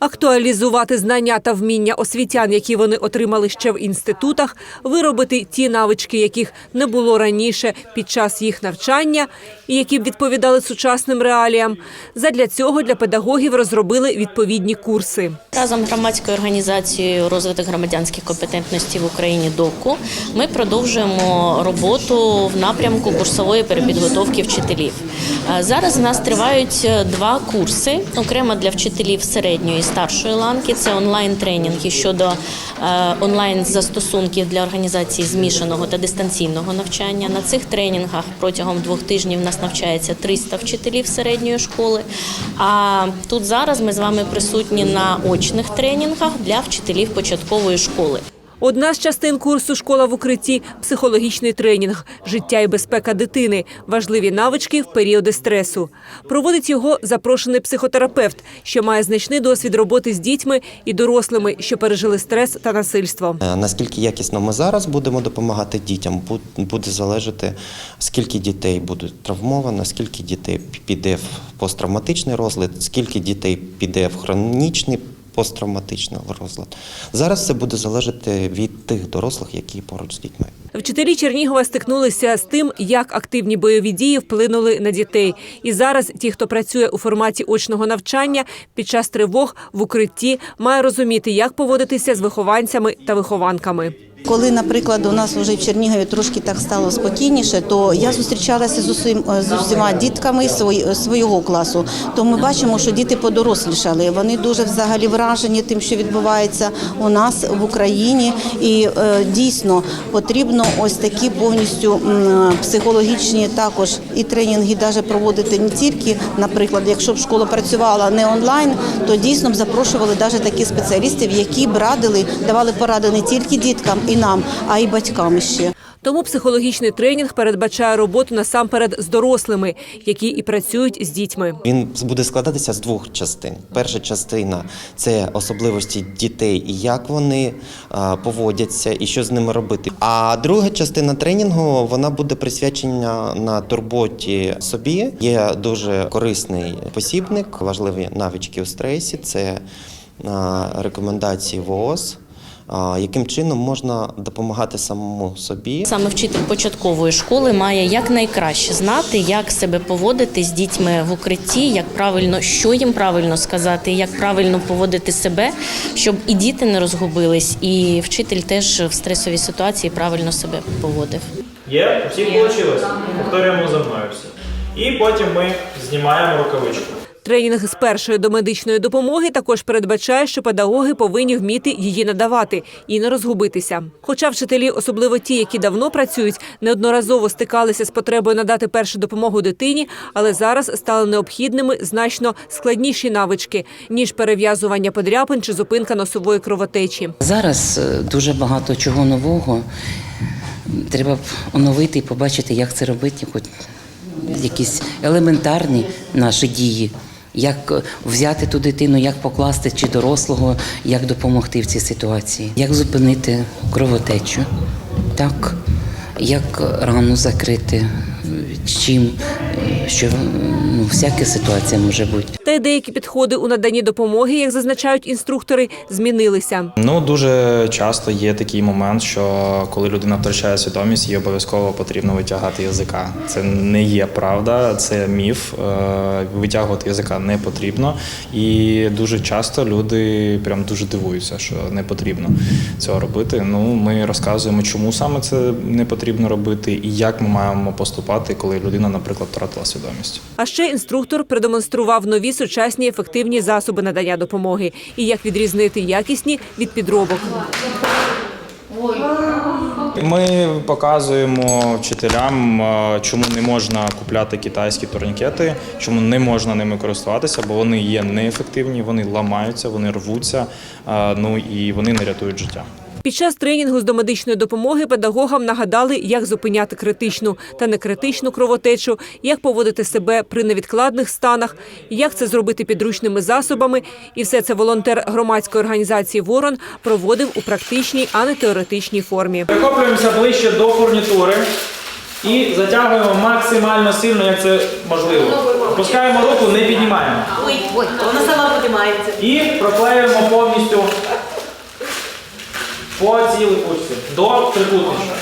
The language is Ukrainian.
Актуалізувати знання та вміння освітян, які вони отримали ще в інститутах, виробити ті навички, яких не було раніше під час їх навчання, і які б відповідали сучасним реаліям. Задля цього для педагогів розробили відповідні курси. Разом з громадською організацією розвиток громадянських компетентностей в Україні ДОКу ми продовжуємо роботу в напрямку курсової перепідготовки вчителів. Е, Зараз у нас тривають е, два курси окремо для вчителів середньої старшої ланки. Це онлайн тренінги щодо е, онлайн застосунків для організації змішаного та дистанційного навчання. На цих тренінгах протягом двох тижнів нас навчається 300 вчителів середньої школи. А тут зараз ми з вами присутні на очних тренінгах для вчителів початкової школи. Одна з частин курсу Школа в укритті психологічний тренінг, життя і безпека дитини, важливі навички в періоди стресу. Проводить його запрошений психотерапевт, що має значний досвід роботи з дітьми і дорослими, що пережили стрес та насильство. Е, Наскільки якісно ми зараз будемо допомагати дітям, буде залежати, скільки дітей будуть травмовано, скільки дітей піде в посттравматичний розлад, скільки дітей піде в хронічний посттравматичний розлад. Зараз це буде залежати від тих дорослих, які поруч з дітьми. Вчителі Чернігова стикнулися з тим, як активні бойові дії вплинули на дітей. І зараз ті, хто працює у форматі очного навчання під час тривог в укритті, має розуміти, як поводитися з вихованцями та вихованками. Коли, наприклад, у нас вже в Чернігові трошки так стало спокійніше, то я зустрічалася з усім з усіма дітками свої- свого класу. То ми бачимо, що діти подорослішали. Вони дуже взагалі вражені тим, що відбувається у нас в Україні, і е, дійсно потрібно ось такі повністю психологічні також і тренінги даже проводити не тільки, наприклад, якщо б школа працювала не онлайн, то дійсно б запрошували навіть таких спеціалістів, які б радили, давали поради не тільки діткам і нам, а й батькам ще. Тому психологічний тренінг передбачає роботу насамперед з дорослими, які і працюють з дітьми. Він буде складатися з двох частин. Перша частина це особливості дітей і як вони поводяться, і що з ними робити. А друга частина тренінгу вона буде присвячена на турботі собі. Є дуже корисний посібник, важливі навички у стресі. Це а, рекомендації ВООЗ. А, Яким чином можна допомагати самому собі? Саме вчитель початкової школи має якнайкраще знати, як себе поводити з дітьми в укритті, як правильно, що їм правильно сказати, як правильно поводити себе, щоб і діти не розгубились, і вчитель теж в стресовій ситуації правильно себе поводив. Є? Всіх вийшло? Повторюємо за мною всі. І потім ми знімаємо рукавичку. Тренінг з першої до медичної допомоги також передбачає, що педагоги повинні вміти її надавати і не розгубитися. Хоча вчителі, особливо ті, які давно працюють, неодноразово стикалися з потребою надати першу допомогу дитині, але зараз стали необхідними значно складніші навички ніж перев'язування подряпин чи зупинка носової кровотечі. Зараз е, дуже багато чого нового. Треба б оновити і побачити, як це робити, хоч якісь елементарні наші дії. Як е, взяти ту дитину, як покласти чи дорослого, як допомогти в цій ситуації, як зупинити кровотечу, так, як рану закрити, чим, що ну, всяка ситуація може бути. Та й деякі підходи у наданні допомоги, як зазначають інструктори, змінилися. Ну дуже часто є такий момент, що коли людина втрачає свідомість, їй обов'язково потрібно витягати язика. Це не є правда, це міф. Е, Витягувати язика не потрібно. І дуже часто люди прям дуже дивуються, що не потрібно цього робити. Ну ми розказуємо, чому саме це не потрібно робити, і як ми маємо поступати, коли людина, наприклад, втратила свідомість. А ще інструктор продемонстрував нові сучасні ефективні засоби надання допомоги і як відрізнити якісні від підробок. Ми показуємо вчителям, чому не можна купляти китайські турнікети, чому не можна ними користуватися, бо вони є неефективні, вони ламаються, вони рвуться, ну і вони не рятують життя. Під час тренінгу з домедичної допомоги педагогам нагадали, як зупиняти критичну та некритичну кровотечу, як поводити себе при невідкладних станах, як це зробити підручними засобами. І все це волонтер громадської організації Ворон проводив у практичній, а не теоретичній формі. Прикоплюємося ближче до фурнітури і затягуємо максимально сильно, як це можливо. Опускаємо руку, не піднімаємо. Ой, ой, вона сама підіймається. І проклеюємо повністю по цілій кучці до трикутничка.